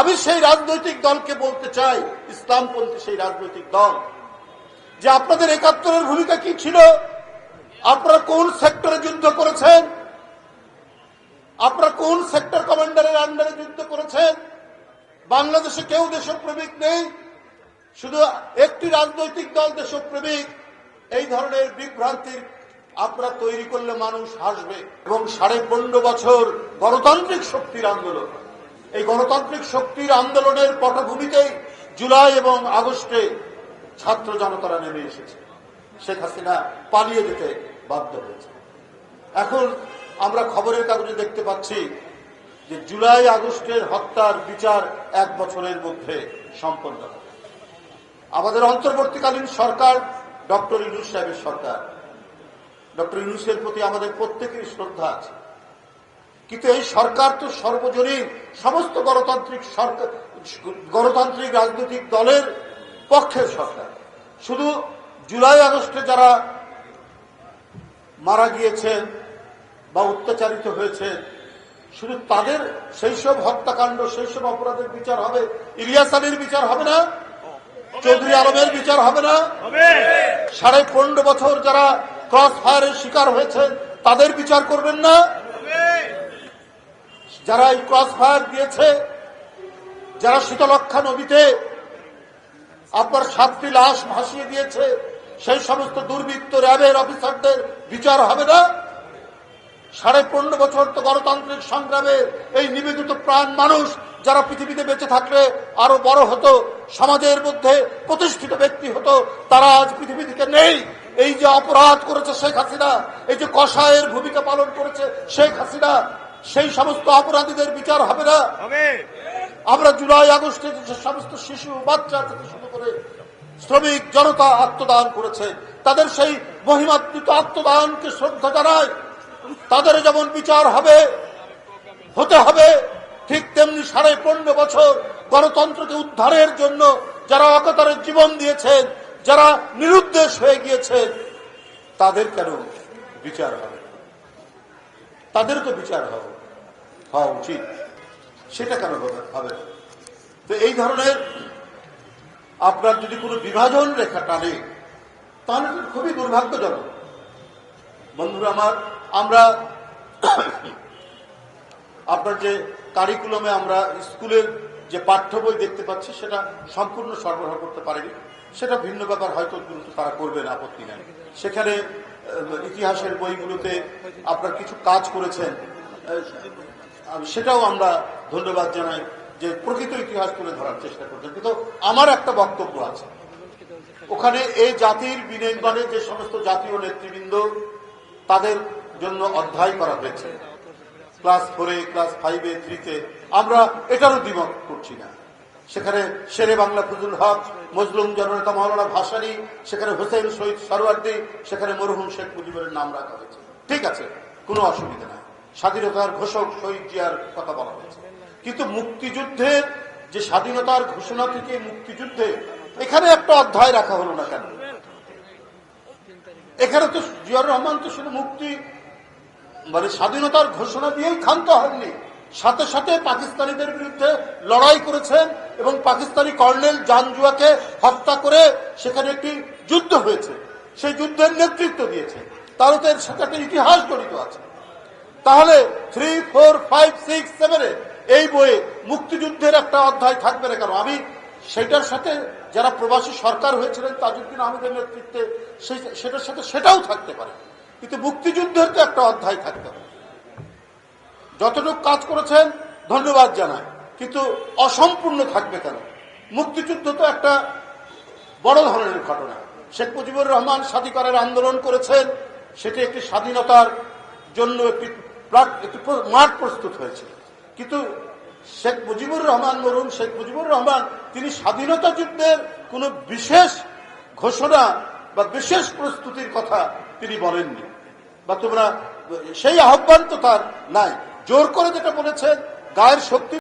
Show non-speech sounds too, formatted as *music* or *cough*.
আমি সেই রাজনৈতিক দলকে বলতে চাই ইসলামপন্থী সেই রাজনৈতিক দল। যে আপনাদের একাত্তরের ভূমিকা কি ছিল? আপনারা কোন সেক্টরে যুদ্ধ করেছেন? আপনারা কোন সেক্টর কমান্ডারের আন্ডারে যুদ্ধ করেছেন? বাংলাদেশে কেউ দেশপ্রেমিক নেই? শুধু একটি রাজনৈতিক দল দেশপ্রেমিক। এই ধরনের বিভ্রান্তির আপনারা তৈরি করলে মানুষ হাসবে। এবং সাড়ে পনেরো বছর গণতান্ত্রিক শক্তির আন্দোলন। এই গণতান্ত্রিক শক্তির আন্দোলনের পটভূমিতেই জুলাই এবং আগস্টে ছাত্র জনতারা নেমে এসেছে। শেখ হাসিনা পালিয়ে যেতে বাধ্য হয়েছে। এখন আমরা খবরের কাগজে দেখতে পাচ্ছি যে জুলাই আগস্টের হত্যার বিচার এক বছরের মধ্যে সম্পন্ন হবে। আমাদের অন্তর্বর্তীকালীন সরকার ডক্টর ইউনুস সাহেবের সরকার। ডক্টর ইউনুসের প্রতি আমাদের প্রত্যেকের শ্রদ্ধা আছে। কিন্তু এই সরকার তো সর্বজনীন সমস্ত গণতান্ত্রিক সরকার গণতান্ত্রিক রাজনৈতিক দলের পক্ষের সরকার। শুধু জুলাই আগস্টে যারা মারা গিয়েছেন বা অত্যাচারিত হয়েছেন শুধু তাদের সেই সব হত্যাকাণ্ড সেই সব অপরাধের বিচার হবে ইলিয়াস আলীর বিচার হবে না চৌধুরী আলমের বিচার হবে না। সাড়ে পনেরো বছর যারা ক্রস ফায়ারের শিকার হয়েছে তাদের বিচার করবেন না। যারা এই ক্রস ফায়ার দিয়েছে, যারা শীতলক্ষা নদীতে আপনার সাতটি লাশ ভাসিয়ে দিয়েছে, সেই সমস্ত দুর্বৃত্ত র্যাবের অফিসারদের বিচার হবে না। সাড়ে পনেরো বছর তো গণতান্ত্রিক সংগ্রামে এই নিবেদিত প্রাণ মানুষ যারা পৃথিবীতে বেঁচে থাকলে আরও বড় হতো, সমাজের মধ্যে প্রতিষ্ঠিত ব্যক্তি হতো, তারা আজ পৃথিবী থেকে নেই। এই যে অপরাধ করেছে শেখ হাসিনা, এই যে কষায়ের ভূমিকা পালন করেছে শেখ হাসিনা সেই সমস্ত অপরাধীদের বিচার হবে না। আমরা জুলাই আগস্টে যে সমস্ত শিশু বাচ্চা থেকে শুরু করে শ্রমিক জনতা আত্মদান করেছে তাদের সেই মহিমাত্মিত আত্মদানকে শ্রদ্ধা জানায় তাদের যেমন বিচার হবে হতে হবে ঠিক তেমনি সাড়ে পনেরো বছর গণতন্ত্রকে উদ্ধারের জন্য যারা অকতারের জীবন দিয়েছেন যারা নিরুদ্দেশ হয়ে গিয়েছেন তাদের কেন বিচার হবে তাদের তো বিচার হবে। হওয়া উচিত। সেটা কেন হবে? তো এই ধরনের আপনার যদি কোনো বিভাজন রেখা টানে, তাহলে খুবই দুর্ভাগ্যজনক। বন্ধুরা, আমার আমরা *coughs* আপনার যে কারিকুলামে আমরা স্কুলের যে পাঠ্য বই দেখতে পাচ্ছি, সেটা সম্পূর্ণ সরবরাহ করতে পারেনি। সেটা ভিন্ন ব্যাপার, হয়তো দ্রুত তারা করবেন আপত্তি নেই। সেখানে ইতিহাসের বইগুলোতে আপনার কিছু কাজ করেছেন সেটাও আমরা ধন্যবাদ জানাই যে প্রকৃত ইতিহাস তুলে ধরার চেষ্টা করছেন। কিন্তু আমার একটা বক্তব্য আছে। ওখানে এই জাতির বিনির্মাণে যে সমস্ত জাতীয় নেতৃবৃন্দ তাদের জন্য অধ্যায় করা হয়েছে ক্লাস ফোরে, ক্লাস ফাইভে, থ্রিতে, আমরা এটারও দ্বিমত করছি না। সেখানে শেরে বাংলা ফজুল হক, মজলুম জননেতা মৌলানা ভাসানী, সেখানে হোসেন শহীদ সরওয়ার্দী, সেখানে মরহুম শেখ মুজিবের নাম রাখা হয়েছে। ঠিক আছে, কোনো অসুবিধা নাই। স্বাধীনতার ঘোষক শহীদ জিয়ার কথা বলা হয়েছে। কিন্তু মুক্তিযুদ্ধের যে স্বাধীনতার ঘোষণা থেকে মুক্তিযুদ্ধে এখানে একটা অধ্যায় রাখা হলো না কেন? এখানে তো জিয়াউর রহমান তো শুধু মুক্তি মানে স্বাধীনতার ঘোষণা দিয়েই ক্ষান্ত হননি। সাথে সাথে পাকিস্তানিদের বিরুদ্ধে লড়াই করেছেন এবং পাকিস্তানি কর্নেল জানজুয়াকে হত্যা করে সেখানে একটি যুদ্ধ হয়েছে। সেই যুদ্ধের নেতৃত্ব দিয়েছে। তারও তো এর সাথে একটা ইতিহাস জড়িত আছে। তাহলে থ্রি ফোর ফাইভ সিক্স সেভেনে এই বইয়ে মুক্তিযুদ্ধের একটা অধ্যায় থাকবে না কেন? আমি সেটার সাথে যারা প্রবাসী সরকার হয়েছিলেন তাজুদ্দিন আহমেদের নেতৃত্বে সেটার সাথে সেটাও থাকতে পারে। কিন্তু মুক্তিযুদ্ধের তো একটা অধ্যায় থাকতে হবে। যতটুকু কাজ করেছেন, ধন্যবাদ জানায় কিন্তু অসম্পূর্ণ থাকবে কেন? মুক্তিযুদ্ধ তো একটা বড় ধরনের ঘটনা। শেখ মুজিবুর রহমান স্বাধিকারের আন্দোলন করেছেন, সেটি একটি স্বাধীনতার জন্য একটি একটি মাঠ প্রস্তুত হয়েছে। কিন্তু শেখ মুজিবুর রহমান মরুন শেখ মুজিবুর রহমান, তিনি স্বাধীনতা যুদ্ধের কোনো বিশেষ ঘোষণা বা বিশেষ প্রস্তুতির কথা তিনি বলেননি। বা তোমরা সেই আহ্বান তো তার নাই। জোর করে যেটা বলেছেন গায়ের শক্তি